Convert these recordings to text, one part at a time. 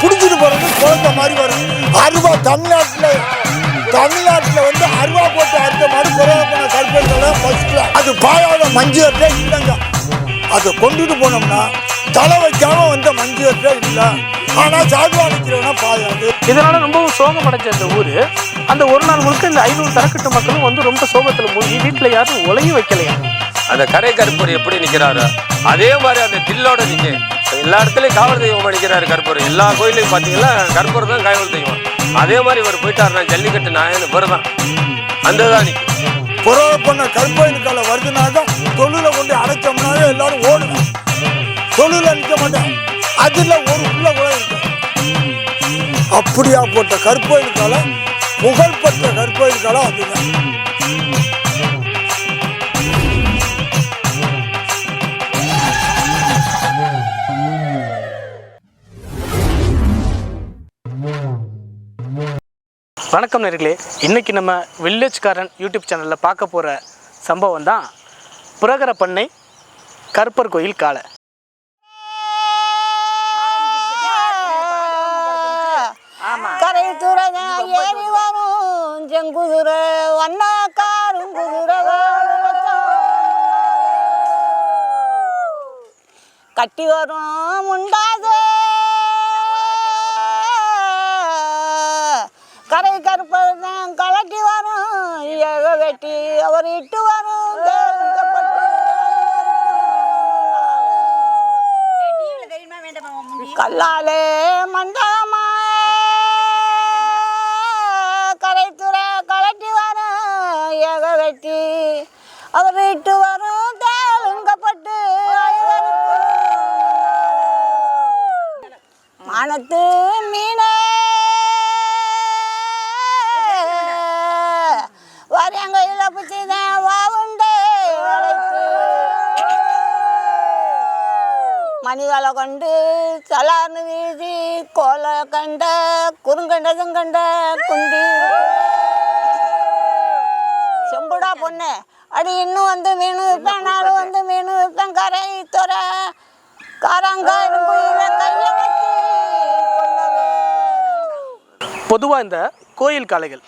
பிடிச்சிட்டு போறது குழந்தை மாதிரி வரும் அருவா தமிழ்நாட்டில் தமிழ்நாட்டில் வந்து அருவா போட்டு அடுத்த மாதிரி கொரோனா போன கற்பனைகள் அது பாயாத மஞ்சு அட்டை இல்லைங்க. அதை கொண்டுட்டு போனோம்னா தலை வைக்காம வந்த மஞ்சு இல்லை. இல்லை ஆனால் சாதுவா நிற்கிறவனா பாயாது இதனால ரொம்பவும் சோகம் அடைஞ்ச அந்த ஊர் அந்த ஒரு நாள் முழுக்க இந்த ஐநூறு தரக்கட்டு மக்களும் வந்து ரொம்ப சோகத்தில் மூழ்கி வீட்டில் யாரும் உலையும் வைக்கலையா? அந்த கரை கருப்பர் எப்படி நிக்கிறாரோ அதே மாதிரி அந்த தில்லோட நிக்க. எல்லா இடத்துலயும் காவல் தெய்வமா நிக்கிறாரு கருப்பர். எல்லா கோயிலையும் பாத்தீங்கன்னா கருப்பர் தான் காவல் தெய்வம். அதே மாதிரி இவர் போயிட்டாருன்னா ஜல்லிக்கட்டு நாயன் இவர் தான். அந்த தான் நிற்கும் புறவ பண்ண கற்பயனுக்கால வருதுனாக்க தொழிலை கொண்டு அடைச்சோம்னாவே எல்லாரும் ஓடுவோம் தொழில நிற்க மாட்டேன். அதில் ஒரு புள்ள கூட இருக்கு? அப்படியா போட்ட கற்பயனுக்கால புகழ்பெற்ற கற்பயனுக்கால அதுதான் வணக்கம் நேர்களே. இன்றைக்கி நம்ம வில்லேஜ்காரன் யூடியூப் சேனலில் பார்க்க போகிற சம்பவம் தான் புரகர பண்ணை கருப்பர் கோயில் காலை வரும் செங்குதுர வண்ணாக்காரும் குதிர கட்டி வரும் முண்டாது கரை கருப்பர் தான் கலட்டி வரும். ஏக வெட்டி அவர் இட்டு வரும். கல்லாலே மண்டமா மானத்து மீனே. வரையங்கையில் பிடிச்சதேன் வாவுண்டே வளைத்து கொண்டு சலார்னு வீதி கோலை கண்ட குறுங்கண்டதும் கண்ட குண்டி. செம்புடா பொண்ணு. அடி இன்னும் வந்து மீன் விற்பேன் நாளும் வந்து மீன் விற்பேன். கரை துற காரங்காடு கையில் பொதுவாக இந்த கோயில் காளைகள்.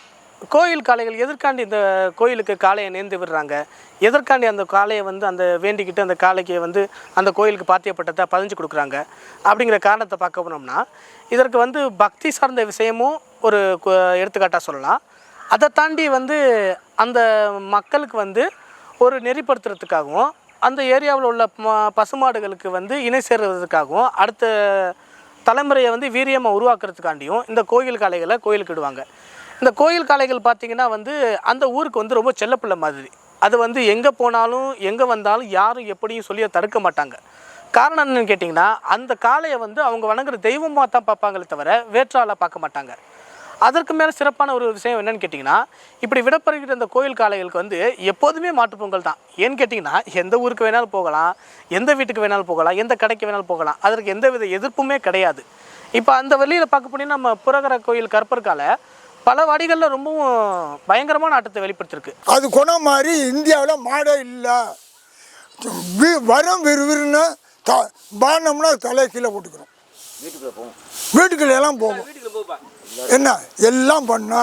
கோயில் காளைகள் எதற்காண்டி இந்த கோயிலுக்கு காளையை நேர்ந்து விடுறாங்க? எதற்காண்டி அந்த காளையை வந்து அந்த வேண்டிக்கிட்டு அந்த காளைக்கு வந்து அந்த கோயிலுக்கு பாத்தியப்பட்டதை பதிஞ்சு கொடுக்குறாங்க? அப்படிங்கிற காரணத்தை பார்க்க போனோம்னா இதற்கு வந்து பக்தி சார்ந்த விஷயமும் ஒரு எடுத்துக்காட்டாக சொல்லலாம். அதை தாண்டி வந்து அந்த மக்களுக்கு வந்து ஒரு நெறிப்படுத்துறதுக்காகவும் அந்த ஏரியாவில் உள்ள ம- பசுமாடுகளுக்கு வந்து இணை சேர்றதுக்காகவும் அடுத்த தலைமுறையை வந்து வீரியமாக உருவாக்குறதுக்காண்டியும் இந்த கோயில் காளைகளை கோயிலுக்கு இடுவாங்க. இந்த கோயில் காளைகள் பார்த்திங்கன்னா வந்து அந்த ஊருக்கு வந்து ரொம்ப செல்லப்பிள்ளை மாதிரி. அது வந்து எங்கே போனாலும் எங்கே வந்தாலும் யாரும் எப்படியும் சொல்லி தடுக்க மாட்டாங்க. காரணம் என்னன்னு கேட்டிங்கன்னா அந்த காளையை வந்து அவங்க வணங்குற தெய்வமாக தான் பார்ப்பாங்களே தவிர வேற்றாளாக பார்க்க மாட்டாங்க. அதற்கு மேலே சிறப்பான ஒரு விஷயம் என்னன்னு கேட்டிங்கன்னா இப்படி விடப்படுகிற இந்த கோயில் காளைகளுக்கு வந்து எப்போதுமே மாட்டுப்பொங்கல் தான். ஏன்னு கேட்டிங்கன்னா எந்த ஊருக்கு வேணாலும் போகலாம் எந்த வீட்டுக்கு வேணாலும் போகலாம் எந்த கடைக்கு வேணாலும் போகலாம். அதற்கு எந்த வித எதிர்ப்புமே கிடையாது. இப்போ அந்த வழியில் பார்க்க போனீங்கன்னா நம்ம புறகர கோயில் கற்பற்கால பல வாடிகளில் ரொம்பவும் பயங்கரமான ஆட்டத்தை வெளிப்படுத்திருக்கு. அது குணம் மாதிரி இந்தியாவில் மாடே இல்லை. வரம் விறுவிறுன்னு த பானம்னா தலை கீழே போட்டுக்கிறோம். வீட்டுக்குள்ள எல்லாம் போகும் என்ன? எல்லாம் பண்ணா.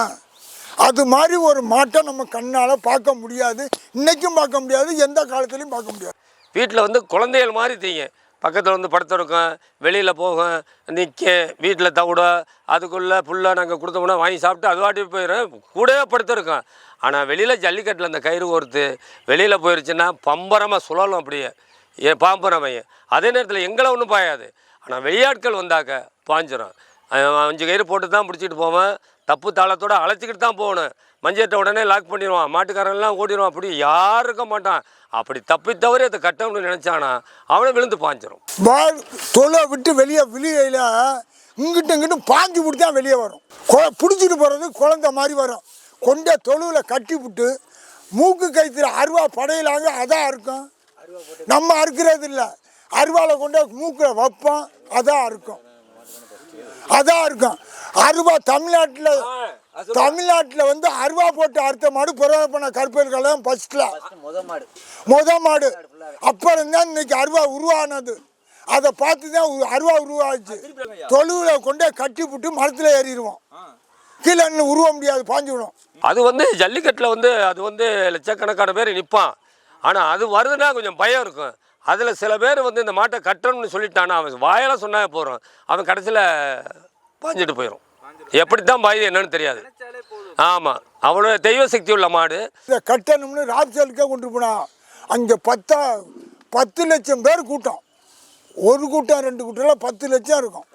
அது மாதிரி ஒரு மாட்டை நம்ம கண்ணால் பார்க்க முடியாது. இன்னைக்கும் பார்க்க முடியாது எந்த காலத்துலையும் பார்க்க முடியாது. வீட்டில் வந்து குழந்தைகள் மாதிரி தீங்க பக்கத்தில் வந்து படுத்திருக்கோம் வெளியில் போகும் நிற்கும் வீட்டில் தவிட அதுக்குள்ளே ஃபுல்லாக நாங்கள் கொடுத்தோம்னா வாங்கி சாப்பிட்டு அது வாட்டி போயிடும் கூடவே படுத்திருக்கோம் ஆனால் வெளியில் ஜல்லிக்கட்டில் அந்த கயிறு கோர்த்து வெளியில் போயிருச்சுன்னா பம்பரமாக சுழலும் அப்படியே. ஏ பாம்பரமையும் அதே நேரத்தில் எங்களை ஒன்றும் பாயாது. ஆனால் வெளியாட்கள் வந்தாக்க பாஞ்சிடும் அஞ்சு கயிறு போட்டு தான் பிடிச்சிட்டு போவேன். தப்பு தாளத்தோட அழைச்சிக்கிட்டு தான் போகணும். மஞ்சட்டை உடனே லாக் பண்ணிடுவான் மாட்டுக்காரன்லாம் ஓடிடுவான் அப்படி யாரும் இருக்க மாட்டான். அப்படி தப்பி தவிர அதை கட்டணும்னு நினச்சானா அவனை விழுந்து பாஞ்சிடும் பால் தொலை விட்டு வெளியே வெளியில இங்கிட்ட இங்கிட்ட பாஞ்சு விட்டு தான் வெளியே வரும். பிடிச்சிட்டு போகிறது குழந்தை மாதிரி வரும். கொண்ட தொழுவில் கட்டி விட்டு மூக்கு கைத்துல அருவா படையிலாங்க அதான் இருக்கும் நம்ம அறுக்கிறது இல்லை அருவாவில் கொண்டே மூக்கில் வைப்போம் அதான் இருக்கும் அதான் இருக்கும் அருவா தமிழ்நாட்டில் தமிழ்நாட்டில் வந்து அருவா போட்டு அறுத்த மாடு புறவை பண்ண கல்யாணம் ஃபஸ்ட்டில் முத மாடு. அப்போ இருந்தால் இன்னைக்கு அருவா உருவானது. அதை பார்த்து தான் அருவா உருவாச்சு தொழுவில் கொண்டே கட்டி விட்டு மரத்தில் ஏறிடுவோம். கீழே நின்னு உருவ முடியாது பாஞ்சு விடும். அது வந்து ஜல்லிக்கட்டில் வந்து அது வந்து லட்சக்கணக்கான பேர் நிற்பான் ஆனால் அது வருதுன்னா கொஞ்சம் பயம் இருக்கும். அதில் சில பேர் வந்து இந்த மாட்டை கட்டணும்னு சொல்லிட்டானா அவன் வாயால சொன்னா போகிறோம் அவன் கடைசியில் பாஞ்சிட்டு போயிடும் எப்படி தான் பாயுது என்னன்னு தெரியாது. ஆமாம் அவ்வளோ தெய்வ சக்தி உள்ள மாடு. இதை கட்டணும்னு ராப்சலுக்கே கொண்டு போனா அங்கே பத்தா பத்து லட்சம் பேர் கூட்டம். ஒரு கூட்டம் ரெண்டு கூட்டம்ல பத்து லட்சம் இருக்கும்.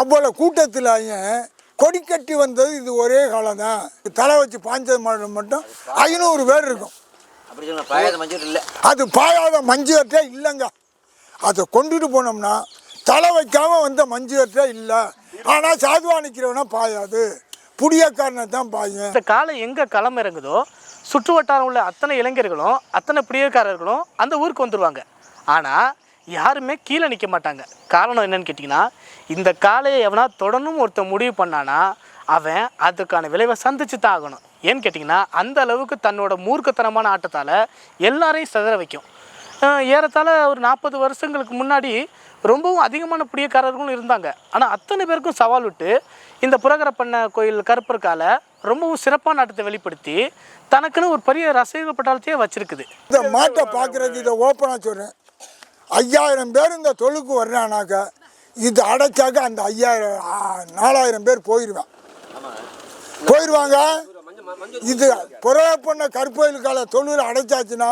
அவ்வளோ கூட்டத்தில் கொடி கட்டி வந்தது இது ஒரே காலம் தான் தலை வச்சு பாஞ்சது மாடு மட்டும் ஐநூறு பேர் இருக்கும். அது பாயாத மஞ்சு கட்டே இல்லைங்க. அதை கொண்டுட்டு போனோம்னா தலை வைக்காம வந்த மஞ்சு கட்டே இல்லை. ஆனால் சாதுவா நிற்கிறவனா பாயாது. புடியக்காரனை தான் பாயும் இந்த காளை எங்கே களம் இறங்குதோ சுற்று வட்டாரம் உள்ள அத்தனை இளைஞர்களும் அத்தனை பிரியக்காரர்களும் அந்த ஊருக்கு வந்துடுவாங்க ஆனால் யாருமே கீழே நிற்க மாட்டாங்க. காரணம் என்னன்னு கேட்டிங்கன்னா இந்த காளையை எவனா தொடர்ந்தும் ஒருத்தன் முடிவு பண்ணானா அவன் அதுக்கான விளைவை சந்திச்சு தான் ஆகணும் ஏன்னு கேட்டிங்கன்னா அந்த அளவுக்கு தன்னோட மூர்க்கத்தனமான ஆட்டத்தால் எல்லாரையும் சிதற வைக்கும். ஏறத்தாழ ஒரு நாற்பது வருஷங்களுக்கு முன்னாடி ரொம்பவும் அதிகமான புடியக்காரர்களும் இருந்தாங்க. ஆனால் அத்தனை பேருக்கும் சவால் விட்டு இந்த புரகரப்பண்ண கோயில் கருப்பருக்கால ரொம்பவும் சிறப்பான ஆட்டத்தை வெளிப்படுத்தி தனக்குன்னு ஒரு பெரிய ரசிக பட்டாளத்தையே வச்சிருக்குது. இந்த மாட்டை பார்க்குறது இதை ஓப்பனாக சொல்கிறேன் ஐயாயிரம் பேர் இந்த தொழுக்கு வர்றானாக்கா இது அடைச்சாக்க அந்த ஐயாயிரம் நாலாயிரம் பேர் போயிடுவேன் போயிடுவாங்க. இது புறப்பண்ண கருப்பயிலுக்கால தொழில் அடைச்சாச்சுன்னா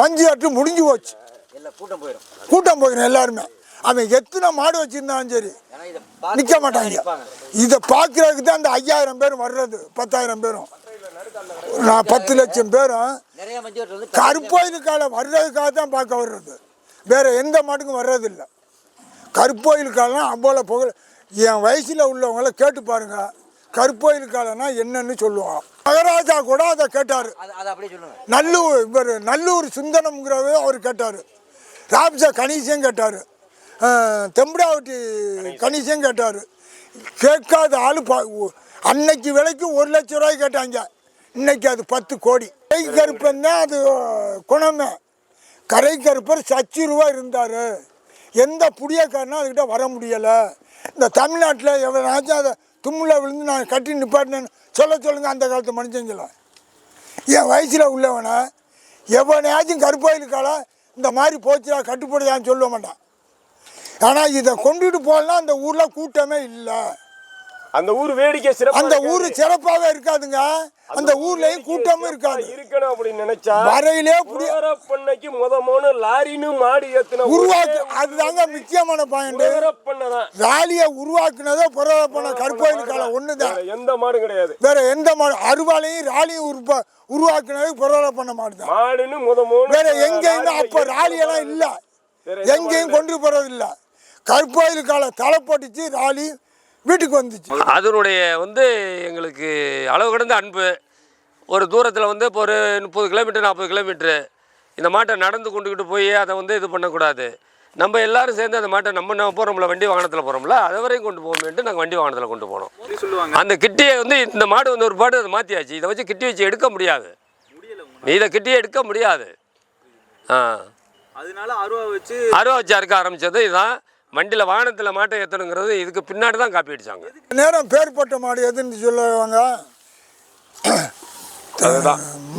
மஞ்சு அட்டு முடிஞ்சு போச்சு. கூட்டம் போயிடும் கூட்டம் போயிடும் எல்லாருமே. அவன் எத்தனை மாடு வச்சுருந்தாலும் சரி நிற்க மாட்டாங்க. இதை பார்க்குறதுக்கு தான் அந்த ஐயாயிரம் பேரும் வர்றது பத்தாயிரம் பேரும். நான் பத்து லட்சம் பேரும் கருப்போயிலுக்கால வர்றதுக்காக தான் பார்க்க வர்றது. வேற எந்த மாட்டுக்கும் வர்றதில்ல. கருப்போயிலுக்காலாம் அவ்வளோ புகழ். என் வயசில் உள்ளவங்கள கேட்டு பாருங்கள் பாருங்க கருப்போயிலுக்காலனா என்னன்னு சொல்லுவான். மகாராஜா கூட அதை கேட்டார். நல்லூர் இவர் நல்லூர் சுந்தரம்ங்கிறவர் அவர் கேட்டார். ராப்சா கணேசன் கேட்டார். தெம்படாவட்டி கணேசன். கேட்டார். கேட்காத ஆள் அன்னைக்கு விலைக்கு ஒரு லட்ச ரூபாய் கேட்டாங்க. இன்னைக்கு அது பத்து கோடி. கரை கருப்பன் தான் அது குணமே. கரை கருப்பர் சச்சி ரூபா இருந்தார். எந்த புடியக்காரனும் அதுக்கிட்ட வர முடியலை. இந்த தமிழ்நாட்டில் எவனாச்சும் அதை தும்மில் விழுந்து நான் கட்டி நிப்பாட்டினேன்னு சொல்ல சொல்லுங்கள் அந்த காலத்து மனுஷங்களை என் வயசில் உள்ளவனை எவனையாச்சும் கருப்பாயிலுக்கால இந்த மாதிரி போச்சுடா கட்டுப்படுதான்னு சொல்ல மாட்டான். ஆனால் இதை கொண்டுட்டு போகலாம் அந்த ஊரில் கூட்டமே இல்லை. அந்த ஊர் வேடிக்கை சிறப்பா அந்த. ஊர் சிறப்பாகவே இருக்காதுங்க. அந்த ஊர்லேயும் கூட்டமும் இருக்காது. இருக்கணும் அப்படின்னு நினைச்சா வரையிலே பண்ணைக்கு முத மூணு லாரின்னு மாடி ஏத்துன உருவாக்கு அதுதாங்க முக்கியமான பாயிண்ட் பண்ணதான் ராலியை உருவாக்குனதோ புறப்பண்ண கருப்பாயிலுக்கால ஒன்று தான் எந்த மாடும் கிடையாது. வேற எந்த மாடு அருவாலையும் ராலியும் உருப்பா உருவாக்குனது புறப்பண்ண மாடு தான் மாடுன்னு முத மூணு வேற எங்கேயுமே அப்போ ராலியெல்லாம் இல்லை. எங்கேயும் கொண்டு போறது இல்லை கருப்பாயில் கால தலை போட்டுச்சு ராலி வீட்டுக்கு வந்துச்சு. அதனுடைய வந்து எங்களுக்கு அளவு கடந்த அன்பு. ஒரு தூரத்தில் வந்து இப்போ ஒரு முப்பது கிலோமீட்டர் நாற்பது கிலோமீட்ரு இந்த மாட்டை நடந்து கொண்டுக்கிட்டு போய் அதை வந்து இது பண்ணக்கூடாது. நம்ம எல்லாரும் சேர்ந்து அந்த மாட்டை நம்ம நம்ம போகிறோம்ல வண்டி வாகனத்தில் போகிறோம்ல அதை வரையும் கொண்டு போகணுன்ட்டு நாங்கள் வண்டி வாகனத்தில் கொண்டு போனோம். அந்த கிட்டியை வந்து இந்த மாடு வந்து ஒரு பாடு அதை மாற்றியாச்சு இதை வச்சு கிட்டி வச்சு எடுக்க முடியாது. நீ இதை கிட்டியே எடுக்க முடியாது. ஆ. அதனால அருவா வச்சு அருவா வச்சு அறுக்க ஆரம்பித்தது இதுதான் வண்டியில் வாகனத்தில் மாட்டை ஏற்றணுங்கிறது இதுக்கு பின்னாடி தான் காப்பி அடித்தாங்க நேரம் பேர் போட்ட மாடு எதுன்னு சொல்லுவாங்க?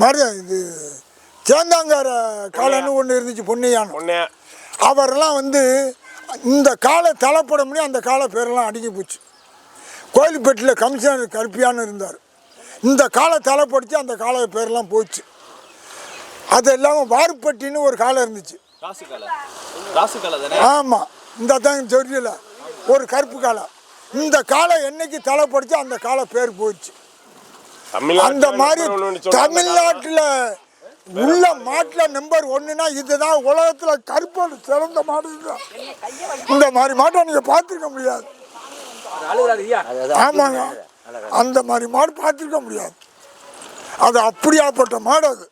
மறு இது சேந்தாங்கார காலன்னு ஒன்று இருந்துச்சு பொன்னையானம் ஒன்னே அவரெல்லாம் வந்து இந்த காலை தலைப்பட முடியும் அந்த காலை பேரெல்லாம் அடங்கி போச்சு. கோயில்பேட்டில் கமிஷனர் கருப்பியான்னு இருந்தார். இந்த காலை தலைப்படுத்தி அந்த காலை பேரெல்லாம் போச்சு. அது இல்லாமல் வார்பட்டின்னு ஒரு காலை இருந்துச்சு. ராசு காலை. ராசு காலை தானே? ஆமாம் இந்த தான் தெரியல. ஒரு கருப்பு காலை இந்த காலை என்னைக்கு தலைப்படுச்சு அந்த காலை பேர் போச்சு அந்த மாதிரி தமிழ்நாட்டில் உள்ள மாட்டில் நம்பர் ஒன்றுனா இதுதான் உலகத்தில் கருப்பு சிறந்த மாடு இந்த மாதிரி மாட்டை நீங்கள் பார்த்துருக்க முடியாது. ஆமாங்க. அந்த மாதிரி மாடு பார்த்துருக்க முடியாது. அது அப்படியாப்பட்ட மாடு அது.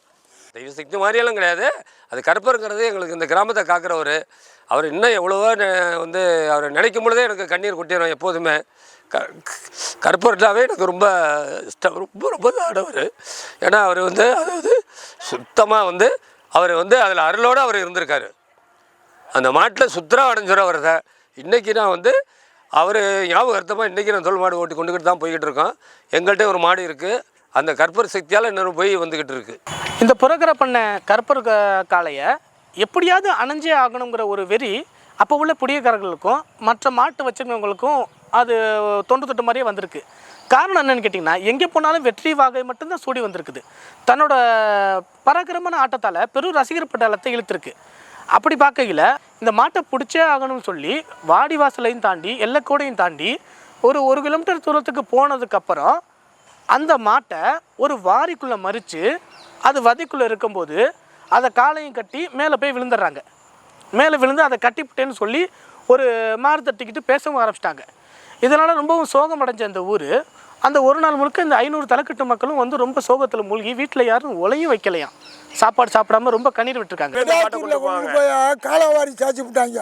தெய்வ சக்தி மாதிரியெல்லாம் கிடையாது. அது கருப்பருங்கிறது எங்களுக்கு இந்த கிராமத்தை காக்கிறவர். அவர் இன்னும் எவ்வளவோ வந்து அவர் நினைக்கும் பொழுதே எனக்கு கண்ணீர் கொட்டிடும் எப்போதுமே. க கருப்பர்ட்டாவே எனக்கு ரொம்ப இஷ்டம். ரொம்ப ரொம்ப ஆடவர் ஏன்னா அவர் வந்து அதாவது சுத்தமாக வந்து அவர் வந்து அதில் அருளோடு அவர் இருந்திருக்காரு. அந்த மாட்டில் சுத்தரா தான். இன்றைக்கி நான் வந்து அவர் ஞாபகார்த்தமாக இன்றைக்கி நான் தொல் மாடு ஓட்டி கொண்டுக்கிட்டு தான் போய்கிட்டு இருக்கோம். எங்கள்கிட்ட ஒரு மாடு இருக்குது அந்த கற்பர் சக்தியால் இன்னொரு போய் வந்துக்கிட்டு இருக்குது இந்த புறக்கிற பண்ண கற்பர் காளையை எப்படியாவது அணைஞ்சே ஆகணுங்கிற ஒரு வெறி அப்போ உள்ள புடியக்காரர்களுக்கும் மற்ற மாட்டு வச்சிருந்தவங்களுக்கும் அது தொண்டு தொட்டு மாதிரியே வந்திருக்கு. காரணம் என்னென்னு கேட்டிங்கன்னா எங்கே போனாலும் வெற்றி வாகை மட்டும்தான் சூடி வந்திருக்குது. தன்னோட பராக்கிரமான ஆட்டத்தால் பெரும் ரசிகர் பட்டாளத்தை இழுத்துருக்கு. அப்படி பார்க்கையில் இந்த மாட்டை பிடிச்சே ஆகணும்னு சொல்லி வாடி வாசலையும் தாண்டி எல்லக்கோடையும் தாண்டி ஒரு ஒரு கிலோமீட்டர் தூரத்துக்கு போனதுக்கப்புறம் அந்த மாட்டை ஒரு வாரிக்குள்ளே மறித்து அது வதைக்குள்ளே இருக்கும்போது அதை காலையும் கட்டி மேலே போய் விழுந்துடுறாங்க மேலே விழுந்து அதை கட்டிவிட்டேன்னு சொல்லி ஒரு மாறு தட்டிக்கிட்டு பேசவும் ஆரம்பிச்சிட்டாங்க. இதனால் ரொம்பவும் சோகம் அடைஞ்ச அந்த ஊர் அந்த ஒரு நாள் முழுக்க இந்த ஐநூறு தலைக்கட்டு மக்களும் வந்து ரொம்ப சோகத்தில் மூழ்கி வீட்டில் யாரும் உலையும் வைக்கலையாம். சாப்பாடு சாப்பிடாம ரொம்ப கண்ணீர் விட்டுருக்காங்க. காலவாரி சாச்சி விட்டாங்க.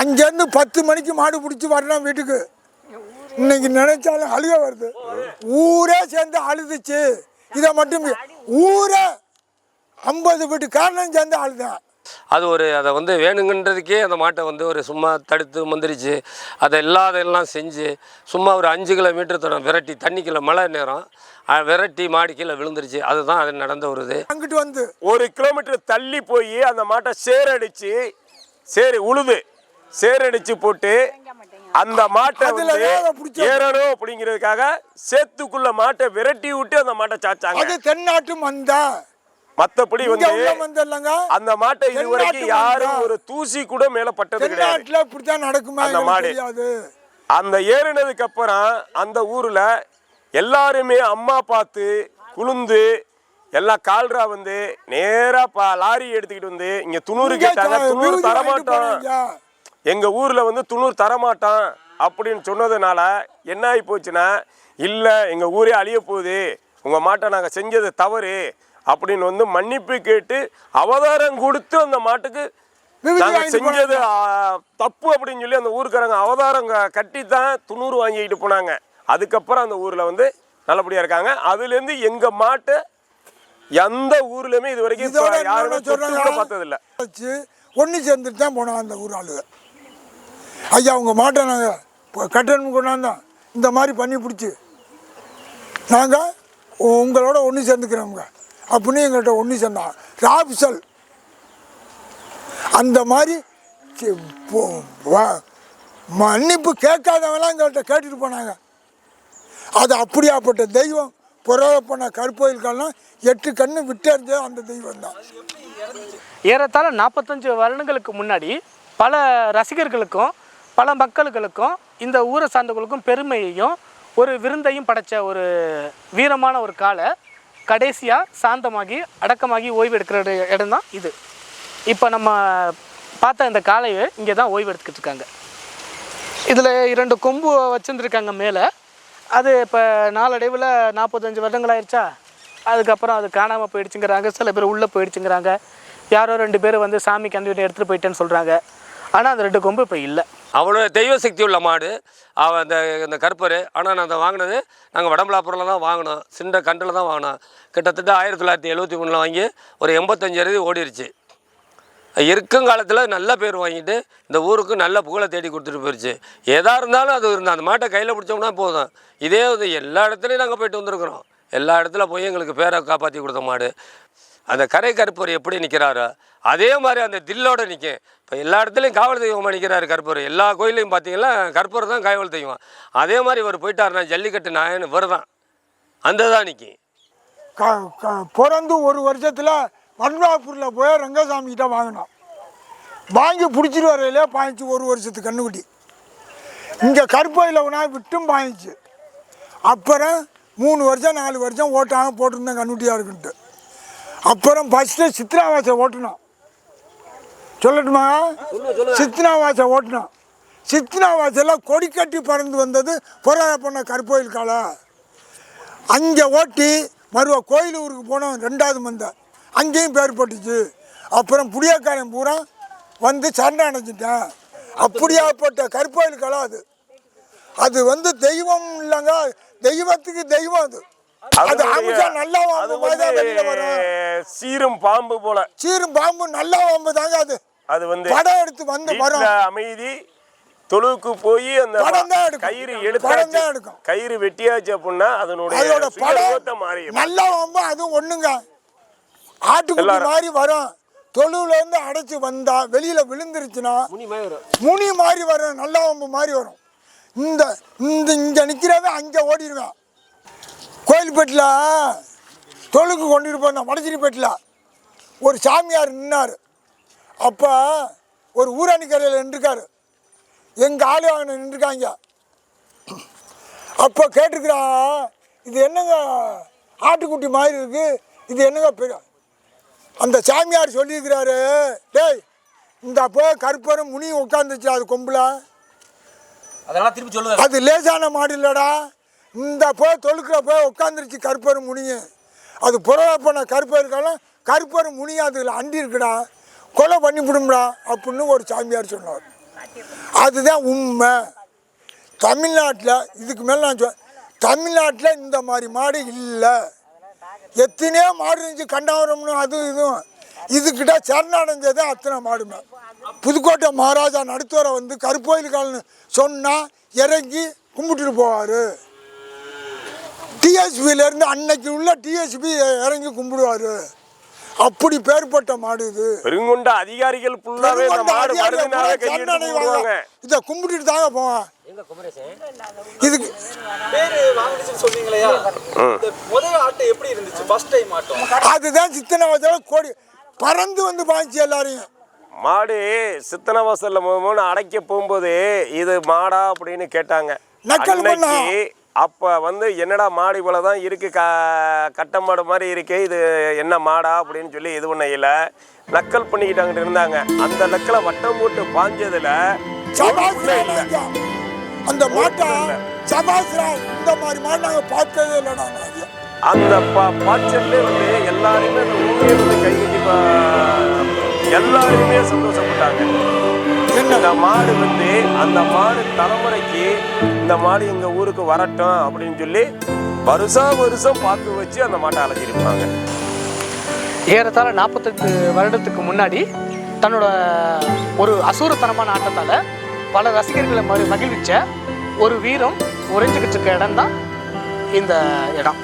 அங்கேருந்து பத்து மணிக்கு மாடு பிடிச்சி வரணும் வீட்டுக்கு. இன்னைக்கு நினைச்சாலும் அழுக வருது. ஊரே சேர்ந்து அழுதுச்சு. இதை மட்டும் ஊரே ஐம்பது வீட்டு காரணம் சேர்ந்து அழுதான் அது ஒரு அதை வந்து வேணுங்கன்றதுக்கே அந்த மாட்டை வந்து ஒரு சும்மா தடுத்து மந்திரிச்சு அதை இல்லாதெல்லாம் செஞ்சு சும்மா ஒரு அஞ்சு கிலோமீட்டர் தூரம் விரட்டி தண்ணிக்குள்ள மழை நேரம் விரட்டி மாடி கீழே விழுந்துருச்சு. அதுதான் அது நடந்த ஒரு இது. அங்கிட்டு வந்து ஒரு கிலோமீட்டர் தள்ளி போய் அந்த மாட்டை சேரடிச்சு சேரு உழுது. சேரடிச்சு போட்டு அந்த மாட்டை அதுல வந்து. ஏறணும் அப்படிங்கிறதுக்காக சேத்துக்குள்ள மாட்டை விரட்டி விட்டு அந்த மாட்டை சாச்சாங்க. அது தென்னாட்டு மந்தா. மத்தபடி வந்து அந்த மாட்டை இதுவரைக்கும் யாரும். ஒரு தூசி கூட மேல பட்டது கிடையாது இப்படித்தான் நடக்குமா அந்த மாடு. அந்த ஏறினதுக்கு அப்புறம் அந்த ஊர்ல எல்லாருமே அம்மா பார்த்து குளுந்து எல்லாம் கால்ரா வந்து நேரா பா லாரி எடுத்துக்கிட்டு வந்து இங்க துணூறு கேட்டாங்க. துணூறு தரமாட்டோம். எங்க ஊர்ல வந்து துணூறு தரமாட்டோம் அப்படின்னு சொன்னதுனால என்ன ஆகி போச்சுன்னா இல்ல எங்க ஊரே அழிய போகுது. உங்க மாட்டை நாங்க செஞ்சது தவறு. அப்படின்னு வந்து மன்னிப்பு கேட்டு அவதாரம் கொடுத்து அந்த மாட்டுக்கு செஞ்சது தப்பு அப்படின்னு சொல்லி அந்த ஊருக்காரங்க அவதாரம் கட்டி தான் துணூறு வாங்கிட்டு போனாங்க. அதுக்கப்புறம் அந்த ஊர்ல வந்து நல்லபடியா இருக்காங்க. அதுல இருந்து எங்க மாட்டை எந்த ஊர்லயுமே இது வரைக்கும் இப்ப யாருமே இன்னொன்னு தொட்டு கூட சொல்றாங்க. பார்த்தது இல்ல வச்சு ஒன்று சேர்ந்துட்டு தான் போனோம் அந்த ஊர் ஆளுங்க. ஐயா உங்கள் மாட்டை நாங்கள் கட்டணம் கொண்டாந்தோம் இந்த மாதிரி பண்ணி பிடிச்சி. நாங்கள் உங்களோட ஒன்று சேர்ந்துக்கிறோங்க அப்படின்னு எங்கள்கிட்ட ஒன்று சொன்னான். ராப்சல். அந்த மாதிரி மன்னிப்பு கேட்காதவங்களாம் எங்கள்கிட்ட கேட்டுட்டு போனாங்க. அது அப்படியாப்பட்ட தெய்வம் புறவ பண்ண கருப்போயில்கள்லாம் எட்டு கண்ணு விட்டறிஞ்ச அந்த தெய்வம் தான் ஏறத்தாழ நாற்பத்தஞ்சு வருடங்களுக்கு முன்னாடி பல ரசிகர்களுக்கும் பல மக்களுக்கும் இந்த ஊரை சார்ந்தவர்களுக்கும் பெருமையையும் ஒரு விருந்தையும் படைச்ச ஒரு வீரமான ஒரு காலை கடைசியாக சாந்தமாகி அடக்கமாகி ஓய்வு எடுக்கிற இடம் தான் இது. இப்போ நம்ம பார்த்த இந்த காளையை இங்கே தான் ஓய்வு எடுத்துக்கிட்டு இருக்காங்க இதில் இரண்டு கொம்பு வச்சுருந்துருக்காங்க மேலே. அது இப்போ நாளடைவில் நாற்பத்தஞ்சு வருடங்கள் ஆயிடுச்சா அதுக்கப்புறம் அது காணாமல் போயிடுச்சுங்கிறாங்க சில பேர் உள்ளே போயிடுச்சுங்கிறாங்க. யாரோ ரெண்டு பேர் வந்து சாமி கண்டுகிட்டு எடுத்துகிட்டு போயிட்டேன்னு சொல்கிறாங்க ஆனால் அந்த ரெண்டு கொம்பு இப்போ இல்லை. அவ்வளோ தெய்வ சக்தி உள்ள மாடு. அவ அந்த இந்த கருப்பர். ஆனால் நான் அதை வாங்கினது நாங்கள் வடம்பலாபுரம்ல தான் வாங்கினோம். சின்ன கண்டில் தான் வாங்கினோம். கிட்டத்தட்ட ஆயிரத்தி தொள்ளாயிரத்தி எழுபத்தி மூணில் வாங்கி ஒரு எண்பத்தஞ்சு அறுதி ஓடிருச்சு. இருக்கும் காலத்தில் நல்ல பேர் வாங்கிட்டு இந்த ஊருக்கு நல்ல புகழை தேடி கொடுத்துட்டு போயிடுச்சு எதாக இருந்தாலும் அது இருந்த அந்த மாட்டை கையில் பிடிச்சோம்னா போதும். இதே எல்லா இடத்துலையும் நாங்கள் போயிட்டு வந்திருக்கிறோம். எல்லா இடத்துல போய் எங்களுக்கு பேரை காப்பாற்றி கொடுத்த மாடு. அந்த கரை கருப்பூர் எப்படி நிற்கிறாரோ அதே மாதிரி அந்த தில்லோட நிற்கும் இப்போ எல்லா இடத்துலையும் காவல் தெய்வமாக நிற்கிறாரு கருப்பூர். எல்லா கோயிலையும் பார்த்தீங்கன்னா கருப்பூர் தான் காவல் தெய்வம். அதே மாதிரி இவர் போயிட்டாருன்னா ஜல்லிக்கட்டு நாயன் இவர் தான். அந்த தான் நிற்கும் க பிறந்து ஒரு வருஷத்தில் பன்வாப்பூரில் போய் ரங்கசாமி கிட்ட வாங்கினோம் வாங்கி பிடிச்சிட்டு வரையிலே பாய்ச்சி ஒரு வருஷத்துக்கு கண்ணுக்குட்டி. இங்கே கருப்பையில் ஒன்றா விட்டும் பாய்ச்சி அப்புறம் மூணு வருஷம் நாலு வருஷம் ஓட்டாங்க போட்டிருந்தேன் கண்ணுக்குட்டியாக இருக்குன்ட்டு. அப்புறம் ஃபஸ்ட்டு சித்ராவாசை ஓட்டினோம் சொல்லட்டுமா? சித்னாவாசை ஓட்டினோம் சித்னாவாசையில் கொடி கட்டி பறந்து வந்தது புறவை பண்ண கருப்போயில் காலை. அங்கே ஓட்டி மறுவ கோயிலூருக்கு போனோம் ரெண்டாவது மந்த. அங்கேயும் பேர் போட்டுச்சு. அப்புறம் புளியக்காரன் பூரா வந்து சண்டை அடைஞ்சிட்டேன் அப்படியாப்பட்ட கருப்போயில் கலை அது. அது வந்து தெய்வம் இல்லைங்க. தெய்வத்துக்கு தெய்வம் அது. அது அமிச்சா நல்லா அது வாம்பு மாதிரி தான் வெளியில வரும். வந்து சீரும் பாம்பு போல. சீரும் பாம்பு நல்லா வாம்பு தாங்க அது. அது வந்து படம் எடுத்து வந்து வரும். அமைதி தொழுவுக்கு போய் அந்த படம் தான் எடுக்கும். கயிறு எடுக்கும். கயிறு வெட்டியாச்சு அப்படின்னா அதனுடைய படம் நல்லா ரொம்ப அதுவும் ஒண்ணுங்க. ஆட்டுக்குட்டி எல்லாரும். மாதிரி வரும். தொழுவுல இருந்து அடைச்சு வந்தா வெளியில விழுந்துருச்சுன்னா முனி மாதிரி வரும். முனி மாதிரி வரும் நல்லா வம்பு மாதிரி வரும். இந்த இந்த இங்கே நிற்கிறவன் அங்கே ஓடிடுவேன் கோயில்பேட்டில் தொழுக்கு கொண்டுட்டு போனேன் வடச்சிரிப்பேட்டில் ஒரு சாமியார் நின்னார். அப்போ ஒரு ஊராணிக்கரையில் நின்றுருக்காரு. எங்கள் ஆளு அங்கே நின்றுருக்காங்க. அப்போ கேட்டிருக்கிறான் இது என்னங்க ஆட்டுக்குட்டி மாதிரி இருக்கு? இது என்னங்க பெரிய அந்த சாமியார் சொல்லியிருக்கிறாரு டேய் இந்த போய் கருப்பரும் முனி உட்காந்துச்சு அது கொம்புல. அதெல்லாம் திருப்பி சொல்லுங்க. அது லேசான மாடு இல்லடா. இந்த போய் தொழுக்கிற போய் உட்காந்துருச்சு கருப்பரும் முனியும் அது புறவை பண்ண கருப்பருக்காலும் கருப்பரும் முனியும் அதில் அண்டி இருக்குடா கொலை பண்ணிவிடும்டா அப்படின்னு ஒரு சாமியார் சொன்னார். அதுதான் உண்மை. தமிழ்நாட்டில் இதுக்கு மேலே நான் சொல் தமிழ்நாட்டில் இந்த மாதிரி மாடு இல்லை. எத்தனையோ மாடு இருந்துச்சு கண்டாவரம்னு அதுவும் இதுவும். இதுக்கிட்ட சரணடைஞ்சதே அத்தனை மாடுமே. புதுக்கோட்டை மகாராஜா நடுத்தரை வந்து கருப்போயிலுக்கால்னு சொன்னால் இறங்கி கும்பிட்டுட்டு போவார். டிஎஸ்பியிலேருந்து அன்னைக்கு உள்ள டிஎஸ்பி இறங்கி கும்பிடுவார். அப்படி பேர்பட்ட மாடு இது. பெருங்கொண்ட அதிகாரிகள் இதை கும்பிட்டுட்டு தாங்க போவேன் எங்க குமரேசன் இதுக்கு பேரு வாங்கிச்சுன்னு சொன்னீங்களையா? இந்த முதல் ஆட்டு எப்படி இருந்துச்சு? ஃபர்ஸ்ட் டைம் ஆட்டம். அதுதான் சித்தனை வச்சால கோடி பறந்து வந்து பாய்ச்சி எல்லாரையும். மாடு சித்தனை வாசல்ல மூணு அடைக்க போகும்போது இது மாடா அப்படின்னு கேட்டாங்க. நக்கல் பண்ணா. அப்ப வந்து என்னடா மாடு இவ்வளவு தான் இருக்கு? க கட்ட மாடு மாதிரி இருக்கு. இது என்ன மாடா? அப்படின்னு சொல்லி இது பண்ணையில நக்கல் பண்ணிக்கிட்டாங்க இருந்தாங்க. அந்த நக்கலை வட்டம் போட்டு பாஞ்சதுல. அந்த மாட்டை இந்த மாதிரி மாடு நாங்கள் பார்த்ததே இல்லைடா அந்த பா பாய்ச்சல்லே வந்து எல்லாருமே அந்த ஊரே வந்து கைகட்டி எல்லாருமே சந்தோஷப்பட்டாங்க. இந்த மாடு வந்து அந்த மாடு தலைமுறைக்கு இந்த மாடு எங்க ஊருக்கு வரட்டும் அப்படின்னு சொல்லி வருஷம் வருஷம் பார்த்து வச்சு அந்த மாட்டை அழைச்சிருப்பாங்க ஏறத்தாழ நாற்பத்தெட்டு வருடத்துக்கு முன்னாடி தன்னோட ஒரு அசூரத்தனமான ஆட்டத்தால் பல ரசிகர்களை மறு மகிழ்விச்ச ஒரு வீரம் உறைஞ்சிக்கிட்டு இருக்க இடம் தான் இந்த இடம்.